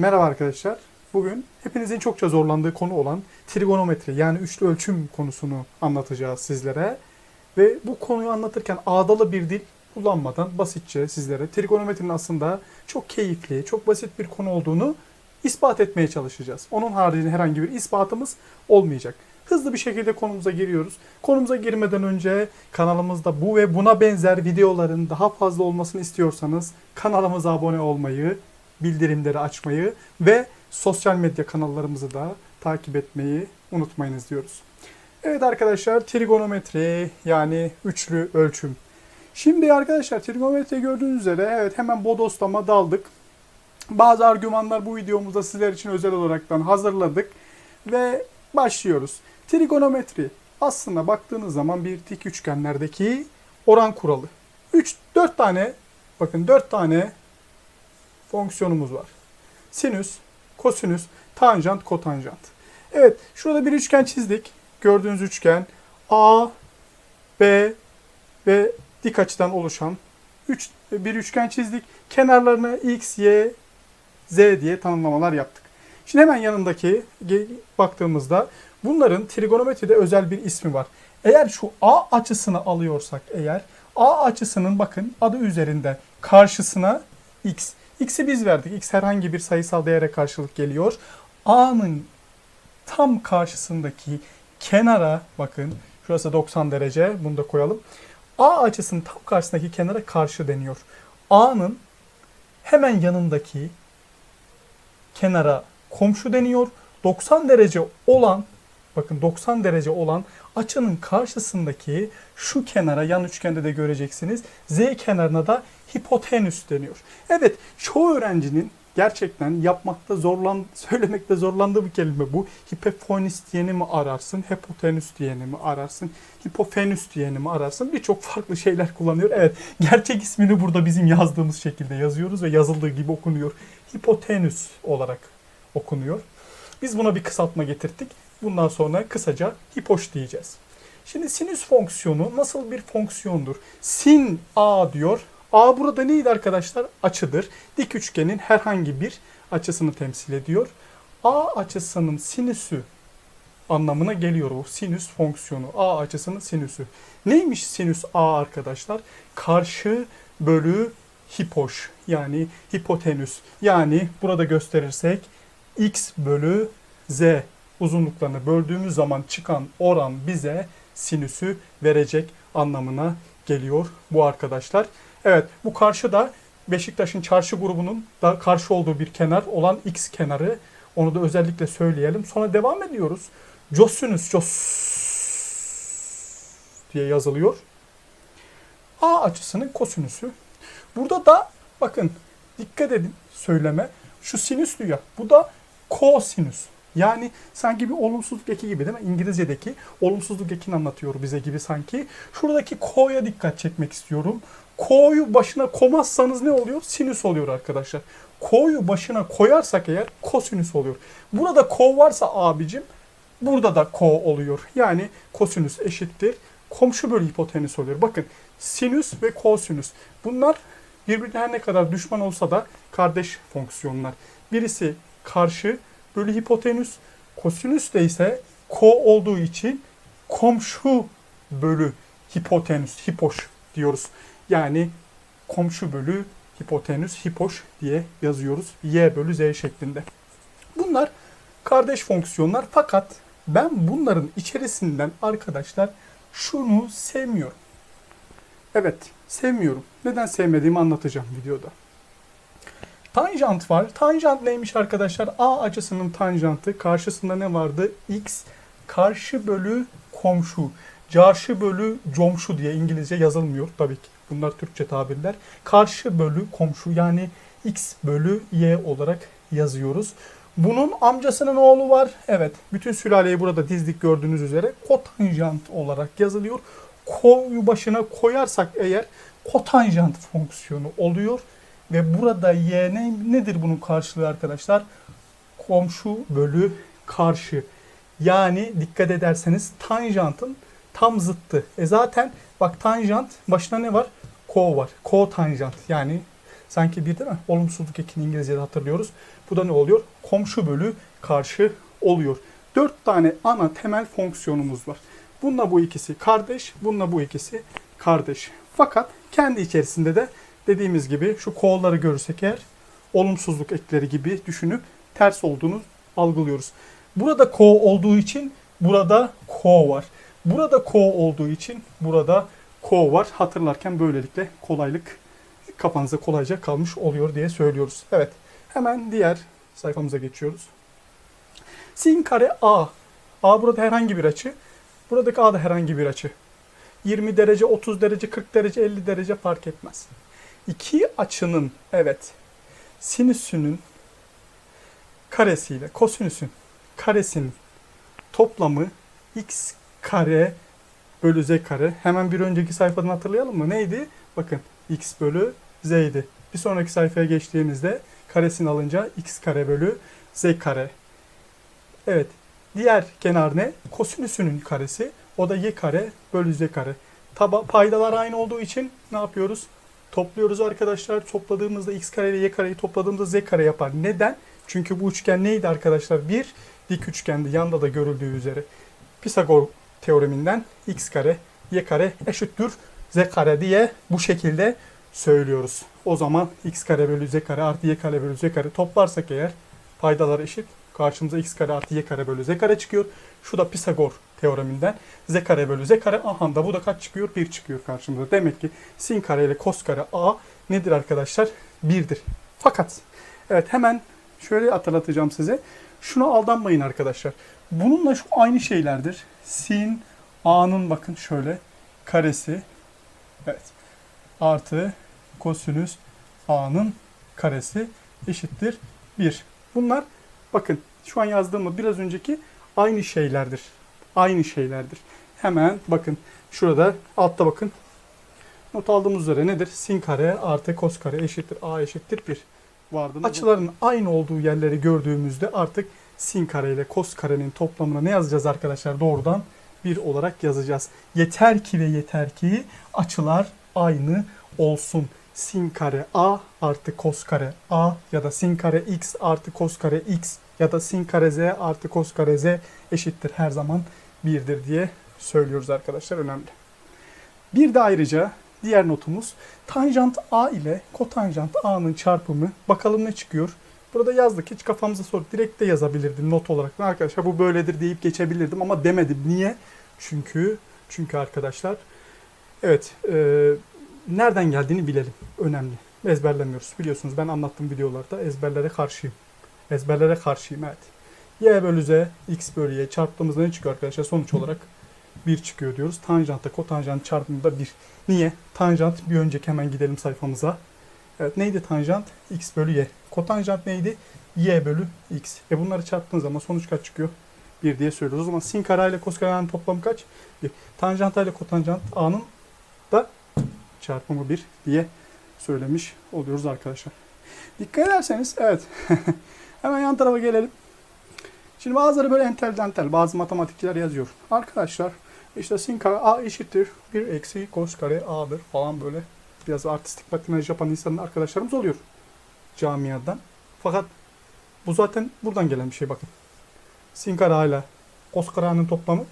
Merhaba arkadaşlar. Bugün hepinizin çokça zorlandığı konu olan trigonometri yani üçlü ölçüm konusunu anlatacağız sizlere. Ve bu konuyu anlatırken ağdalı bir dil kullanmadan basitçe sizlere trigonometrinin aslında çok keyifli, çok basit bir konu olduğunu ispat etmeye çalışacağız. Onun haricinde herhangi bir ispatımız olmayacak. Hızlı bir şekilde konumuza giriyoruz. Konumuza girmeden önce kanalımızda bu ve buna benzer videoların daha fazla olmasını istiyorsanız kanalımıza abone olmayı, bildirimleri açmayı ve sosyal medya kanallarımızı da takip etmeyi unutmayınız diyoruz. Evet arkadaşlar trigonometri yani üçlü ölçüm. Şimdi arkadaşlar trigonometri gördüğünüz üzere evet hemen bodoslama daldık. Bazı argümanlar bu videomuzda sizler için özel olaraktan hazırladık ve başlıyoruz. Trigonometri aslında baktığınız zaman bir dik üçgenlerdeki oran kuralı. 3 4 tane bakın 4 tane fonksiyonumuz var. Sinüs, kosinüs, tanjant, kotanjant. Evet, şurada bir üçgen çizdik. Gördüğünüz üçgen A, B ve dik açıdan oluşan üç, bir üçgen çizdik. Kenarlarına x, y, z diye tanımlamalar yaptık. Şimdi hemen yanındaki baktığımızda bunların trigonometride özel bir ismi var. Eğer şu A açısını alıyorsak eğer A açısının bakın adı üzerinde karşısına x. X'i biz verdik. X herhangi bir sayısal değere karşılık geliyor. A'nın tam karşısındaki kenara bakın. Şurası 90 derece. Bunu da koyalım. A açısının tam karşısındaki kenara karşı deniyor. A'nın hemen yanındaki kenara komşu deniyor. 90 derece olan bakın 90 derece olan açının karşısındaki şu kenara yan üçgende de göreceksiniz. Z kenarına da hipotenüs deniyor. Evet çoğu öğrencinin gerçekten yapmakta zorlan söylemekte zorlandığı bir kelime bu. Hipofonüs diyeni mi ararsın, hipotenüs diyeni mi ararsın, hipofenüs diyeni mi ararsın? Birçok farklı şeyler kullanıyor. Evet, gerçek ismini burada bizim yazdığımız şekilde yazıyoruz ve yazıldığı gibi okunuyor. Hipotenüs olarak okunuyor. Biz buna bir kısaltma getirdik. Bundan sonra kısaca hipoş diyeceğiz. Şimdi sinüs fonksiyonu nasıl bir fonksiyondur? Sin A diyor. A burada neydi arkadaşlar? Açıdır. Dik üçgenin herhangi bir açısını temsil ediyor. A açısının sinüsü anlamına geliyor o sinüs fonksiyonu. A açısının sinüsü. Neymiş sinüs A arkadaşlar? Karşı bölü hipoş yani hipotenüs. Yani burada gösterirsek x bölü z uzunluklarını böldüğümüz zaman çıkan oran bize sinüsü verecek anlamına geliyor bu arkadaşlar. Evet bu karşı da Beşiktaş'ın çarşı grubunun da karşı olduğu bir kenar olan x kenarı. Onu da özellikle söyleyelim. Sonra devam ediyoruz. Cosinüs cos diye yazılıyor. A açısının kosinüsü. Burada da bakın dikkat edin söyleme. Şu sinüs ya. Bu da kosinüs. Yani sanki bir olumsuzluk eki gibi değil mi? İngilizce'deki olumsuzluk ekini anlatıyor bize gibi sanki. Şuradaki ko'ya dikkat çekmek istiyorum. Ko'yu başına komazsanız ne oluyor? Sinüs oluyor arkadaşlar. Ko'yu başına koyarsak eğer kosinüs oluyor. Burada ko varsa abicim burada da ko oluyor. Yani kosinüs eşittir. Komşu bölü hipotenüs oluyor. Bakın sinüs ve kosinüs. Bunlar birbirine her ne kadar düşman olsa da kardeş fonksiyonlar. Birisi karşı bölü hipotenüs. Kosinüs de ise ko olduğu için komşu bölü hipotenüs, hipoş diyoruz. Yani komşu bölü hipotenüs, hipoş diye yazıyoruz. Y bölü Z şeklinde. Bunlar kardeş fonksiyonlar fakat ben bunların içerisinden arkadaşlar şunu sevmiyorum. Evet, sevmiyorum. Neden sevmediğimi anlatacağım videoda. Tanjant var. Tanjant neymiş arkadaşlar? A açısının tanjantı. Karşısında ne vardı? X karşı bölü komşu. Carşı bölü comşu diye İngilizce yazılmıyor tabii ki. Bunlar Türkçe tabirler. Karşı bölü komşu yani X bölü Y olarak yazıyoruz. Bunun amcasının oğlu var. Evet. Bütün sülaleyi burada dizdik gördüğünüz üzere. Kotanjant olarak yazılıyor. Ko'yu başına koyarsak eğer kotanjant fonksiyonu oluyor. Ve burada y ne, nedir bunun karşılığı arkadaşlar? Komşu bölü karşı. Yani dikkat ederseniz tanjantın tam zıttı. E zaten bak tanjant başına ne var? Ko var. Ko tanjant yani Sanki bir değil mi? Olumsuzluk ekini İngilizce'de hatırlıyoruz. Bu da ne oluyor? Komşu bölü karşı oluyor. Dört tane ana temel fonksiyonumuz var. Bununla bu ikisi kardeş, bununla bu ikisi kardeş. Fakat kendi içerisinde de dediğimiz gibi şu kolları görürsek eğer olumsuzluk ekleri gibi düşünüp ters olduğunu algılıyoruz. Burada ko olduğu için burada ko var. Burada ko olduğu için burada ko var. Hatırlarken böylelikle kolaylık kafanıza kolayca kalmış oluyor diye söylüyoruz. Evet. Hemen diğer sayfamıza geçiyoruz. Sin kare A. A burada herhangi bir açı. Buradaki A da herhangi bir açı. 20 derece, 30 derece, 40 derece, 50 derece fark etmez. İki açının evet sinüsünün karesiyle kosinüsün karesinin toplamı x kare bölü z kare. Hemen bir önceki sayfadan hatırlayalım mı? Neydi? Bakın x bölü z'ydi. Bir sonraki sayfaya geçtiğimizde karesini alınca x kare bölü z kare. Evet. Diğer kenar ne? Kosinüsünün karesi. O da y kare bölü z kare. Taba, paydalar aynı olduğu için ne yapıyoruz? Topluyoruz arkadaşlar. Topladığımızda x kare ile y kareyi topladığımızda z kare yapar. Neden? Çünkü bu üçgen neydi arkadaşlar? Bir dik üçgendi. Yanda da görüldüğü üzere. Pisagor teoreminden x kare y kare eşittir z kare diye bu şekilde söylüyoruz. O zaman x kare bölü z kare artı y kare bölü z kare toplarsak eğer paydalar eşit. Karşımıza x kare artı y kare bölü z kare çıkıyor. Şu da Pisagor teoreminden z kare bölü z kare. Aha da bu da kaç çıkıyor? 1 çıkıyor karşımıza. Demek ki sin kare ile kos kare a nedir arkadaşlar? 1'dir. Fakat evet hemen şöyle hatırlatacağım size. Şuna aldanmayın arkadaşlar. Bununla şu aynı şeylerdir. Sin a'nın bakın şöyle karesi evet artı kosinüs a'nın karesi eşittir 1. Bunlar bakın şu an yazdığımı biraz önceki aynı şeylerdir. Aynı şeylerdir. Hemen bakın şurada altta bakın. Not aldığımız üzere nedir? Sin kare artı kos kare eşittir a eşittir 1 vardı. Açıların aynı olduğu yerleri gördüğümüzde artık sin kare ile kos karenin toplamına ne yazacağız arkadaşlar? Doğrudan 1 olarak yazacağız. Yeter ki ve yeter ki açılar aynı olsun. Sin kare a artı kos kare a ya da sin kare x artı kos kare x ya da sin kare z artı kos kare z eşittir her zaman 1'dir diye söylüyoruz arkadaşlar önemli. Bir de ayrıca diğer notumuz tanjant a ile kotanjant a'nın çarpımı bakalım ne çıkıyor. Burada yazdık hiç kafamıza sor direkt de yazabilirdim not olarak. Arkadaşlar bu böyledir deyip geçebilirdim ama demedim. Niye? Çünkü çünkü arkadaşlar evet e, nereden geldiğini bilelim. Önemli. Ezberlemiyoruz. Biliyorsunuz ben anlattığım videolarda ezberlere karşıyım. Ezberlere karşıyım evet. Y bölü Z, X bölü Y çarptığımızda ne çıkıyor arkadaşlar? Sonuç olarak 1 çıkıyor diyoruz. Tanjantta kotanjant çarpımı da 1. Niye? Tanjant bir önceki hemen gidelim sayfamıza. Evet neydi tanjant? X bölü Y. Kotanjant neydi? Y bölü X. E bunları çarptığın zaman sonuç kaç çıkıyor? 1 diye söylüyoruz. O zaman sin kare ile kos karenin toplamı kaç? 1. Tanjant ile kotanjant A'nın da çarpımı 1 diye söylemiş oluyoruz arkadaşlar. Dikkat ederseniz evet. Hemen yan tarafa gelelim. Şimdi bazıları böyle entel dantel bazı matematikçiler yazıyor. Arkadaşlar işte sin kare a eşittir 1 eksi kos kare a'dır falan böyle biraz artistik patinaj yapan insanlar arkadaşlarımız oluyor camiadan. Fakat bu zaten buradan gelen bir şey bakın. Sin kare a ile kos kare a'nın toplamı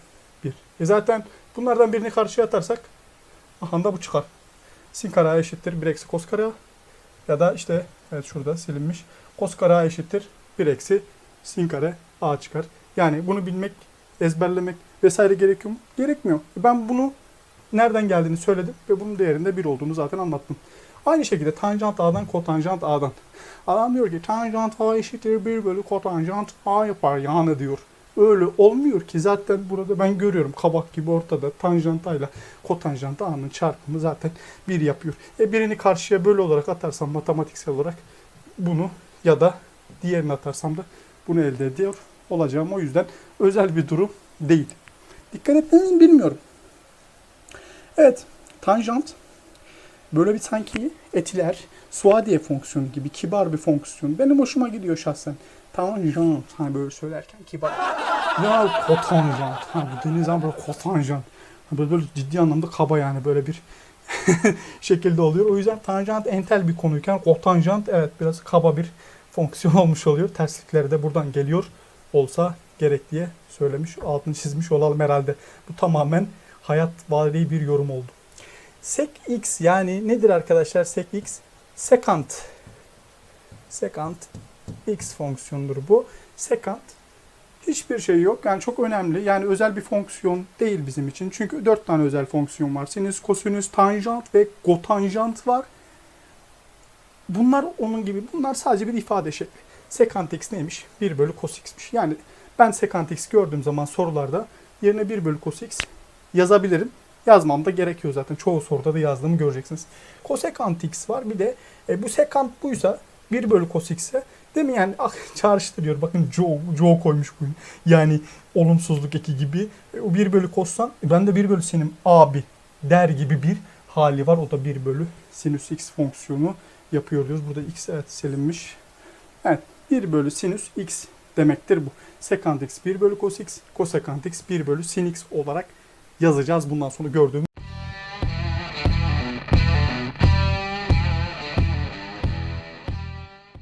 1. E zaten bunlardan birini karşıya atarsak aha da bu çıkar. Sin kare a eşittir 1 eksi kos kare a ya da işte evet şurada silinmiş. Kos kare a eşittir 1 eksi sin kare a çıkar. Yani bunu bilmek, ezberlemek vesaire gerekiyor mu? Gerekmiyor. Ben bunu nereden geldiğini söyledim ve bunun değerinde 1 olduğunu zaten anlattım. Aynı şekilde tanjant a'dan kotanjant a'dan. Adam diyor ki tanjant a eşittir 1 bölü kotanjant a yapar yani diyor. Öyle olmuyor ki zaten burada ben görüyorum kabak gibi ortada tanjant a ile kotanjant a'nın çarpımı zaten 1 yapıyor. E birini karşıya bölü olarak atarsam matematiksel olarak bunu ya da diğerini atarsam da bunu elde ediyor olacağım. O yüzden özel bir durum değil. Dikkat etmenizi mi bilmiyorum. Evet, tanjant böyle bir sanki etiler, suadiye fonksiyonu gibi kibar bir fonksiyon. Benim hoşuma gidiyor şahsen. Tanjant, hani böyle söylerken kibar. Ya kotanjant, hani dediğiniz böyle kotanjant. Böyle, böyle ciddi anlamda kaba yani böyle bir şekilde oluyor. O yüzden tanjant entel bir konuyken kotanjant evet biraz kaba bir fonksiyon olmuş oluyor. Terslikleri de buradan geliyor olsa gerek diye söylemiş, altını çizmiş olalım herhalde. Bu tamamen hayat vari bir yorum oldu. Sec x yani nedir arkadaşlar sec x? Secant. Secant x fonksiyonudur bu. Secant hiçbir şey yok. Yani çok önemli. Yani özel bir fonksiyon değil bizim için. Çünkü dört tane özel fonksiyon var. Sinüs, kosinüs, tanjant ve kotanjant var. Bunlar onun gibi. Bunlar sadece bir ifade şekli. Sekant x neymiş? 1 bölü cos x'miş. Yani ben sekant x gördüğüm zaman sorularda yerine 1 bölü cos x yazabilirim. Yazmam da gerekiyor zaten. Çoğu soruda da yazdığımı göreceksiniz. Kosekant x var. Bir de e, bu sekant buysa 1 bölü cos x'e değil mi yani ah, çağrıştırıyor. Bakın Joe, Joe koymuş bunu. Yani olumsuzluk eki gibi. E, o 1 bölü cos'tan e, ben de 1 bölü senin abi der gibi bir hali var. O da 1 bölü sinüs x fonksiyonu yapıyor diyoruz. Burada x evet silinmiş. Evet 1 bölü sinüs x demektir bu. Sekant x 1 bölü cos x, kosekant x 1 bölü sin x olarak yazacağız bundan sonra gördüğümüz